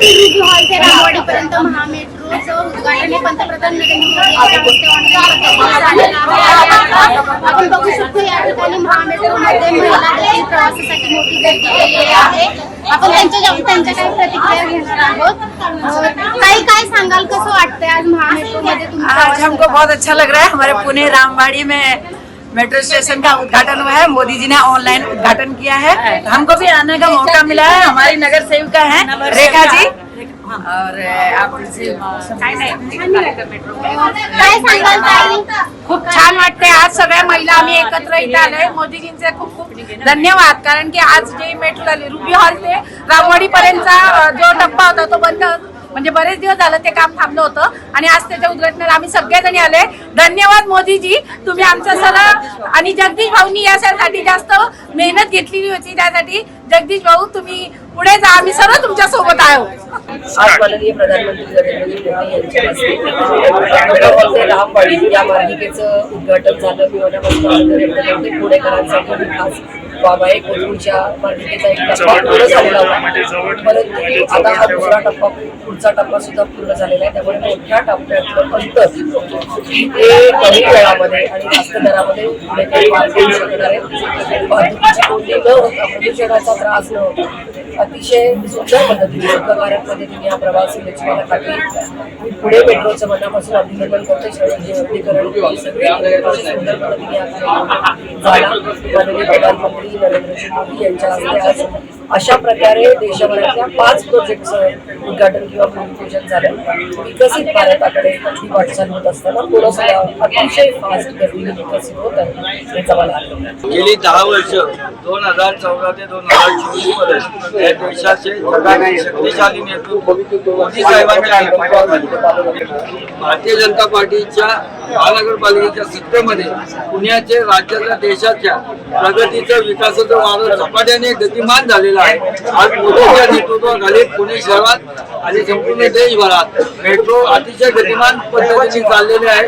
रामवाडीपर्यंत महामेट्रोचं उद्घाटन हे पंतप्रधान नरेंद्र मोदी यांच्या आपण बघू शकतो या ठिकाणी महामेट्रोमध्ये महिला देखील प्रवासासाठी मोठी गर्दी केलेली आहे. आपण त्यांच्या त्यांच्या काही प्रतिक्रिया घेणार आहोत. काही काय सांगाल? कसं वाटतंय आज महामेट्रोमध्ये आज हमको? बहुत अच्छा लग रहा है। हमारे पुणे रामबाड़ी में मेट्रो स्टेशन का उद्घाटन हुआ है मोदी जी ने ऑनलाइन उद्घाटन किया है। हमको भी आने का मौका मिला है हमारी नगर सेविका है रेखा जी। और खूप छान वाटतंय आज सगळ्या महिला आम्ही एकत्र इथे आलोय. मोदीजींचे खूप खूप धन्यवाद. कारण की आज जे मेट्रो झाली रुबी हॉल ते रामवाडी पर्यंतचा जो टप्पा होता तो बंद म्हणजे बरेच दिवस झालं ते काम थांबलं होतं. आणि आज त्याच्या उद्घाटनाला आम्ही सगळेजणी आले धन्यवाद मोदीजी. तुम्ही आमचं सगळं आणि जगदीश भाऊनी यासाठी जास्त मेहनत घेतलेली होती त्यासाठी. जगदीश भाऊ तुम्ही पुढे जा. आम्ही सर्व तुमच्यासोबत आहोत. आज माननीय प्रधानमंत्री नरेंद्र मोदी यांच्या हस्ते रामवाडी या मार्गिकेचं उद्घाटन झालं. मी पुणेकरांसाठी खास बाबा आहे. कोथरूडच्या मार्गिकेचा एक टप्पा पूर्ण झालेला होता. परंतु आता हा दुसरा टप्पा पुढचा टप्पा सुद्धा पूर्ण झालेला आहे. त्यामुळे मोठ्या टप्प्यातलं अंतर हे कमी वेळामध्ये आणि जास्त दरामध्ये पुणेकर पार शकणार आहे वाहतुकीची कोंडी न होता प्रदूषणाचा त्रास न होता अतिशय सुंदर पद्धतीने सुखकारक पद्धतीने हा प्रवास होण्याची मला खात्री आहे. मेट्रोचं मनापासून अभिनंदन करते. शहराचे वर्गीकरण सुंदर पद्धतीने झाला. माननीय प्रधानमंत्री मोदी यांच्या हस्ते आज अशा प्रकारे देशभरातल्या पाच प्रोजेक्टचं उद्घाटन किंवा भूमिपूजन झालं. विकसित भारताकडे ही वाटचाल होत असताना पुढं सुद्धा अतिशय फास्ट गतीने विकसित होत आहे याचा मला गेली दहा वर्ष दोन हजार चौदा ते दोन हजार चोवीसपर्यंत या देशाचे शक्तिशाली नेतृत्व मोदी साहेबांच्या भारतीय जनता पार्टीच्या महानगरपालिकेच्या सत्तेमध्ये पुण्याचे राज्याच्या देशाच्या प्रगतीचं विकासाचं वारं झपाट्याने गतिमान झालेलं आहे. आज मोदीच्या नेतृत्वाखाली पुणे शहरात आणि संपूर्ण देशभरात मेट्रो अतिशय गतिमान पद्धतीने चाललेले आहे.